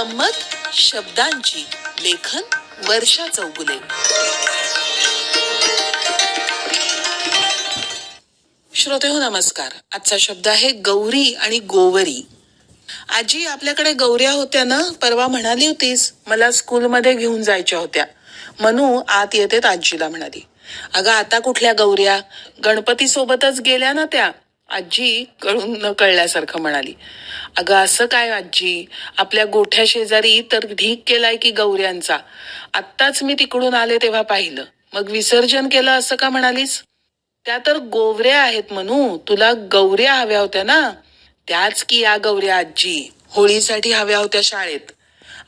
गंमत शब्दांची लेखन वर्षा चौगुले श्रोते हो नमस्कार. आजचा शब्द आहे गौरी आणि गोवरी. आजी आपल्याकडे गौऱ्या होत्या ना परवा म्हणाली होतीस मला स्कूलमध्ये घेऊन जायच्या होत्या. मनू आत येतेत आजीला म्हणाली. अगं आता कुठल्या गौऱ्या? गणपती सोबतच गेल्या ना त्या. आजी कळून न कळल्यासारखं म्हणाली. अगं असं काय आजी? आपल्या गोठ्या शेजारी तर ढीक केलाय की गौऱ्यांचा आत्ताच मी तिकडून आले तेव्हा पाहिलं. मग विसर्जन केलं असं का म्हणालीस? त्या तर गोवऱ्या आहेत म्हणू तुला गौऱ्या हव्या होत्या ना? त्याच की या गौऱ्या आजी? होळीसाठी हव्या होत्या शाळेत.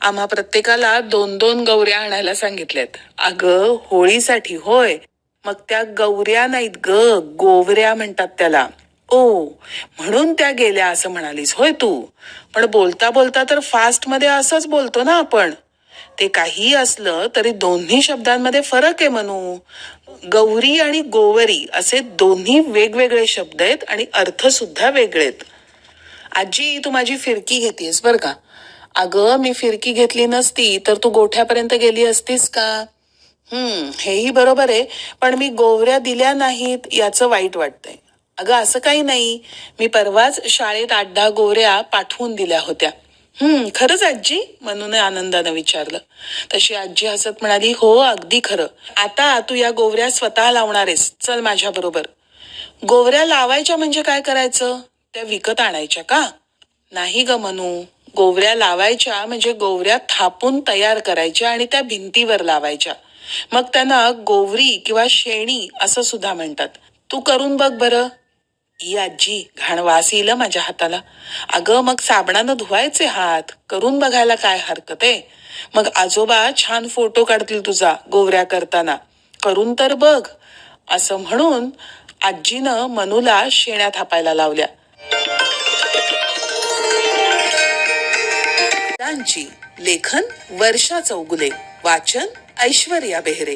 आम्हा प्रत्येकाला दोन दोन गौऱ्या आणायला सांगितल्यात. अगं होळीसाठी होय. मग त्या गौऱ्या नाहीत ग. गोवऱ्या म्हणतात त्याला. ओ म्हणून त्या गेल्या असं म्हणालीस. होय तू. पण बोलता बोलता तर फास्टमध्ये असंच बोलतो ना आपण. ते काही असलं तरी दोन्ही शब्दांमध्ये फरक आहे म्हणू गौरी आणि गोवरी असे दोन्ही वेगवेगळे शब्द आहेत आणि अर्थ सुद्धा वेगळे आहेत. आजी तू माझी फिरकी घेतेस बर का? अगं मी फिरकी घेतली नसती तर तू गोठ्यापर्यंत गेली असतीस का? हम्म हेही बरोबर आहे. पण मी गोवऱ्या दिल्या नाहीत याचं वाईट वाटतंय. अगं असं काही नाही. मी परवाच शाळेत आठ दहा गोवऱ्या पाठवून दिल्या होत्या. हम्म खरंच आजी? म्हणून आनंदानं विचारलं. तशी आजी हसत म्हणाली हो अगदी खरं. आता तू या गोवऱ्या स्वतः लावणार आहेस चल माझ्या बरोबर. गोवऱ्या लावायच्या म्हणजे काय करायचं? त्या विकत आणायच्या का? नाही ग मनू. गोवऱ्या लावायच्या म्हणजे गोवऱ्या थापून तयार करायच्या आणि त्या भिंतीवर लावायच्या. मग त्यांना गोवरी किंवा शेणी असं सुद्धा म्हणतात. तू करून बघ बरं. ई आजी घाण वास येईल माझ्या हाताला. अगं मग साबणानं धुवायचे हात. करून बघायला काय हरकत आहे? मग आजोबा छान फोटो काढतील तुझा गोवऱ्या करताना. करून तर बघ. असं म्हणून आजीनं मनूला शेण्या थापायला लावल्या. लेखन वर्षा चौगुले. वाचन ऐश्वर्या बेहरे.